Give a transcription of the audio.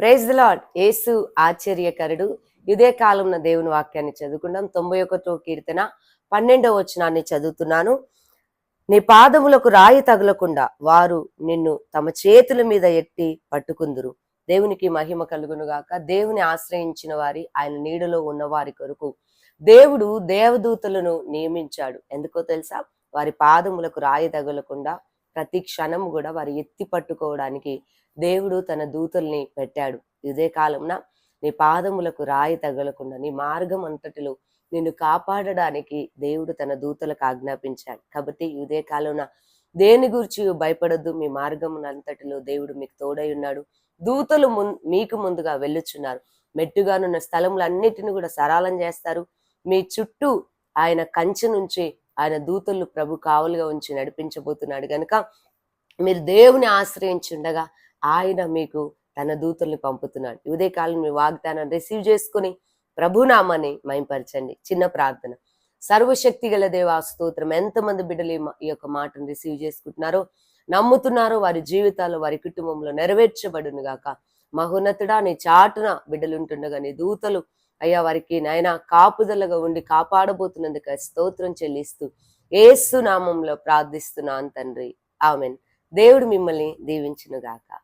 Praise the lord యేసు ఆశ్చర్యకరుడు. ఇదే కాలంలో దేవుని వాక్యాన్ని చదువుకుంటాం తొంభై ఒకటో కీర్తన పన్నెండవ వచనాన్ని చదువుతున్నాను. నీ పాదములకు రాయి తగులకుండా వారు నిన్ను తమ చేతుల మీద ఎట్టి పట్టుకుందురు. దేవునికి మహిమ కలుగునుగాక దేవుని ఆశ్రయించిన వారి ఆయన నీడలో ఉన్న వారి కొరకు దేవుడు దేవదూతలను నియమించాడు. ఎందుకో తెలుసా? వారి పాదములకు రాయి తగలకుండా ప్రతి క్షణం కూడా వారు ఎత్తి పట్టుకోవడానికి దేవుడు తన దూతల్ని పెట్టాడు. ఇదే కాలంన నీ పాదములకు రాయి తగలకుండా నీ మార్గం అంతటిలో నిన్ను కాపాడడానికి దేవుడు తన దూతలకు ఆజ్ఞాపించాడు. కాబట్టి ఇదే కాలంన దేని గురించి భయపడద్దు మీ మార్గం అంతటిలో దేవుడు మీకు తోడై ఉన్నాడు. దూతలు మున్ మీకు ముందుగా వెళ్ళుచున్నారు. మెట్టుగానున్న స్థలములన్నిటిని కూడా సరాలం చేస్తారు. మీ చుట్టూ ఆయన కంచె నుంచి ఆయన దూతలు ప్రభు కావులుగా ఉంచి నడిపించబోతున్నాడు కనుక మీరు దేవుని ఆశ్రయించుండగా ఆయన మీకు తన దూతల్ని పంపుతున్నాడు. ఇదే కాలం మీ వాగ్దానం రిసీవ్ చేసుకుని ప్రభునామాన్ని మైంపరచండి చిన్న ప్రార్థన. సర్వశక్తి గల దేవా స్తోత్రం. ఎంతమంది బిడ్డలు ఈ యొక్క మాటను రిసీవ్ చేసుకుంటున్నారో నమ్ముతున్నారో వారి జీవితాలు వారి కుటుంబంలో నెరవేర్చబడును గాక మహోన్నతుడా నీ చాటున బిడ్డలు ఉంటుండగా నీ దూతలు అయ్యా వారికి నాయన కాపుదలగా ఉండి కాపాడబోతున్నందుకు స్తోత్రం చెల్లిస్తూ ఏసు నామంలో ప్రార్థిస్తున్నాను తండ్రి. ఆమెన్. దేవుడు మిమ్మల్ని దీవించునుగాక. గాక